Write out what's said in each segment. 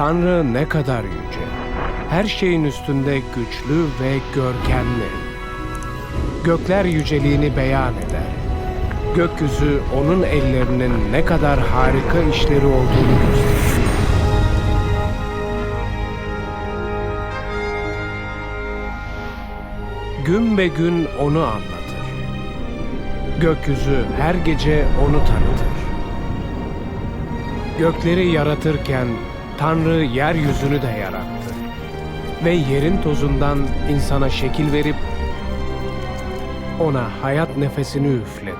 Tanrı ne kadar yüce. Her şeyin üstünde güçlü ve görkemli. Gökler yüceliğini beyan eder. Gökyüzü onun ellerinin ne kadar harika işleri olduğunu gösterir. Gün be gün onu anlatır. Gökyüzü her gece onu tanıtır. Gökleri yaratırken Tanrı yeryüzünü de yarattı. Ve yerin tozundan insana şekil verip ona hayat nefesini üfledi.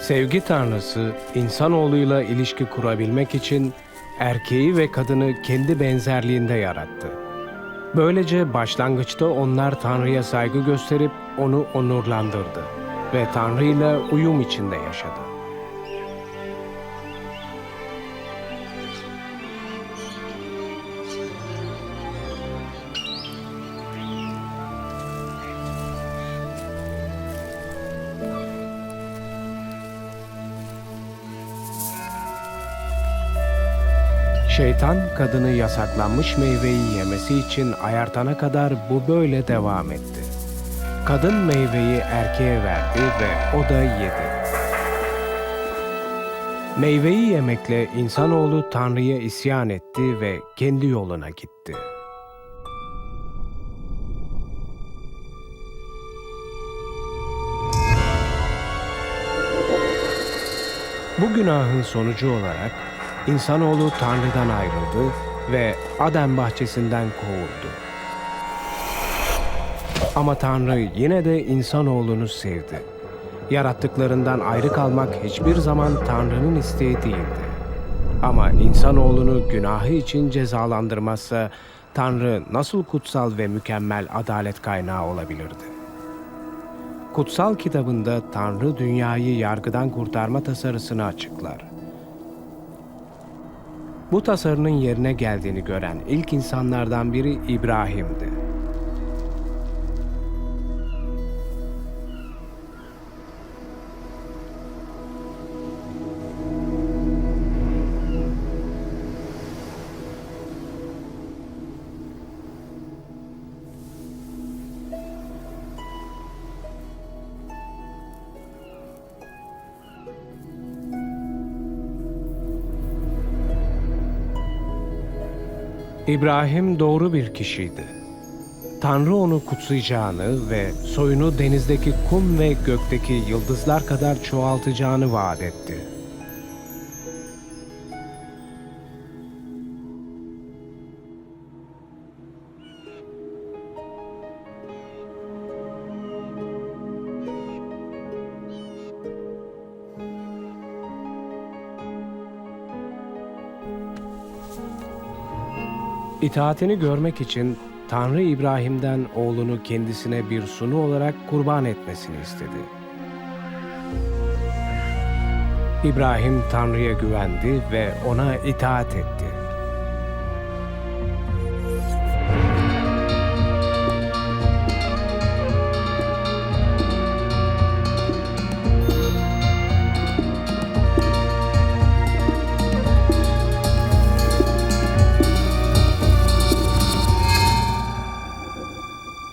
Sevgi Tanrısı insanoğluyla ilişki kurabilmek için erkeği ve kadını kendi benzerliğinde yarattı. Böylece başlangıçta onlar Tanrı'ya saygı gösterip onu onurlandırdı ve Tanrı ile uyum içinde yaşadı. Şeytan kadını yasaklanmış meyveyi yemesi için ayartana kadar bu böyle devam etti. Kadın meyveyi erkeğe verdi ve o da yedi. Meyveyi yemekle insanoğlu Tanrı'ya isyan etti ve kendi yoluna gitti. Bu günahın sonucu olarak insanoğlu Tanrı'dan ayrıldı ve Adem bahçesinden kovuldu. Ama Tanrı yine de insanoğlunu sevdi. Yarattıklarından ayrı kalmak hiçbir zaman Tanrı'nın isteği değildi. Ama insanoğlunu günahı için cezalandırmazsa Tanrı nasıl kutsal ve mükemmel adalet kaynağı olabilirdi? Kutsal kitabında Tanrı dünyayı yargıdan kurtarma tasarısını açıklar. Bu tasarının yerine geldiğini gören ilk insanlardan biri İbrahim'di. İbrahim doğru bir kişiydi. Tanrı onu kutsayacağını ve soyunu denizdeki kum ve gökteki yıldızlar kadar çoğaltacağını vaat etti. İtaatini görmek için Tanrı İbrahim'den oğlunu kendisine bir sunu olarak kurban etmesini istedi. İbrahim Tanrı'ya güvendi ve ona itaat etti.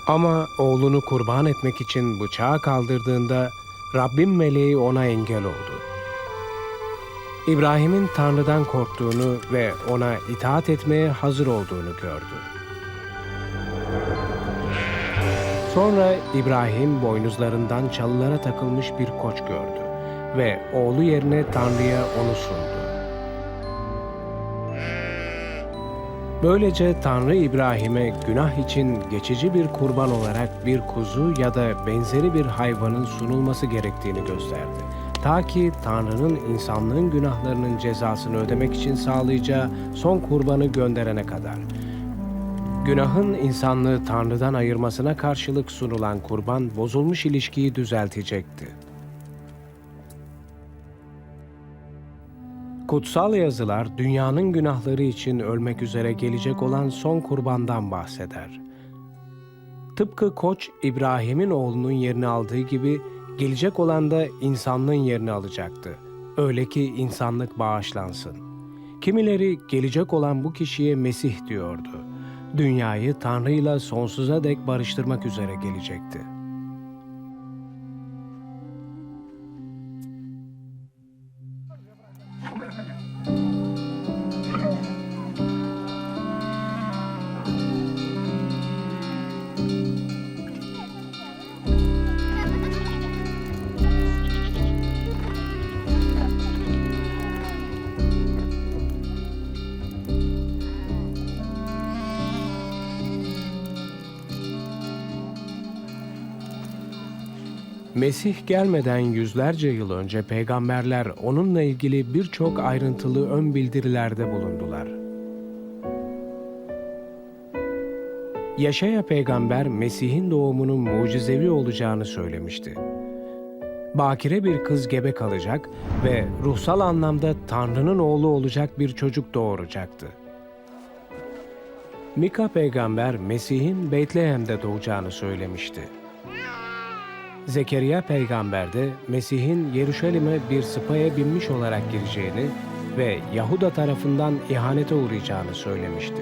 Ama oğlunu kurban etmek için bıçağı kaldırdığında Rabbim meleği ona engel oldu. İbrahim'in Tanrı'dan korktuğunu ve ona itaat etmeye hazır olduğunu gördü. Sonra İbrahim boynuzlarından çalılara takılmış bir koç gördü ve oğlu yerine Tanrı'ya onu sundu. Böylece Tanrı İbrahim'e günah için geçici bir kurban olarak bir kuzu ya da benzeri bir hayvanın sunulması gerektiğini gösterdi. Ta ki Tanrı'nın insanlığın günahlarının cezasını ödemek için sağlayacağı son kurbanı gönderene kadar. Günahın insanlığı Tanrı'dan ayırmasına karşılık sunulan kurban bozulmuş ilişkiyi düzeltecekti. Kutsal yazılar dünyanın günahları için ölmek üzere gelecek olan son kurbandan bahseder. Tıpkı koç İbrahim'in oğlunun yerini aldığı gibi gelecek olan da insanlığın yerini alacaktı. Öyle ki insanlık bağışlansın. Kimileri gelecek olan bu kişiye Mesih diyordu. Dünyayı Tanrı'yla sonsuza dek barıştırmak üzere gelecekti. Mesih gelmeden yüzlerce yıl önce peygamberler onunla ilgili birçok ayrıntılı ön bildirilerde bulundular. Yaşaya peygamber Mesih'in doğumunun mucizevi olacağını söylemişti. Bakire bir kız gebe kalacak ve ruhsal anlamda Tanrı'nın oğlu olacak bir çocuk doğuracaktı. Mika peygamber Mesih'in Betlehem'de doğacağını söylemişti. Zekeriya peygamber de Mesih'in Yeruşalim'e bir sıpaya binmiş olarak gireceğini ve Yahuda tarafından ihanete uğrayacağını söylemişti.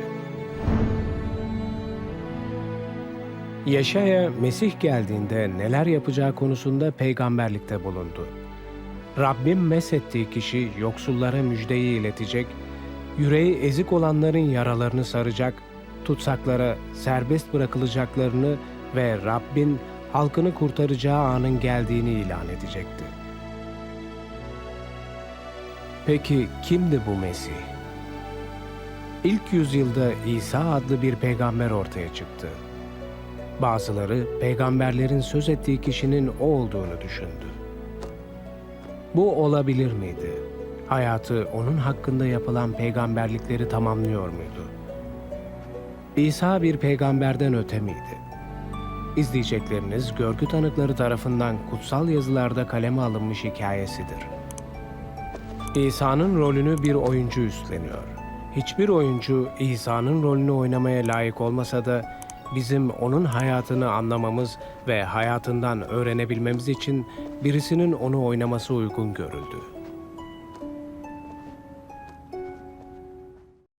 Yaşaya Mesih geldiğinde neler yapacağı konusunda peygamberlikte bulundu. Rabbim mesettiği kişi yoksullara müjdeyi iletecek, yüreği ezik olanların yaralarını saracak, tutsaklara serbest bırakılacaklarını ve Rabbin halkını kurtaracağı anın geldiğini ilan edecekti. Peki kimdi bu Mesih? İlk yüzyılda İsa adlı bir peygamber ortaya çıktı. Bazıları peygamberlerin söz ettiği kişinin o olduğunu düşündü. Bu olabilir miydi? Hayatı onun hakkında yapılan peygamberlikleri tamamlıyor muydu? İsa bir peygamberden öte miydi? İzleyecekleriniz görgü tanıkları tarafından kutsal yazılarda kaleme alınmış hikayesidir. İsa'nın rolünü bir oyuncu üstleniyor. Hiçbir oyuncu İsa'nın rolünü oynamaya layık olmasa da bizim onun hayatını anlamamız ve hayatından öğrenebilmemiz için birisinin onu oynaması uygun görüldü.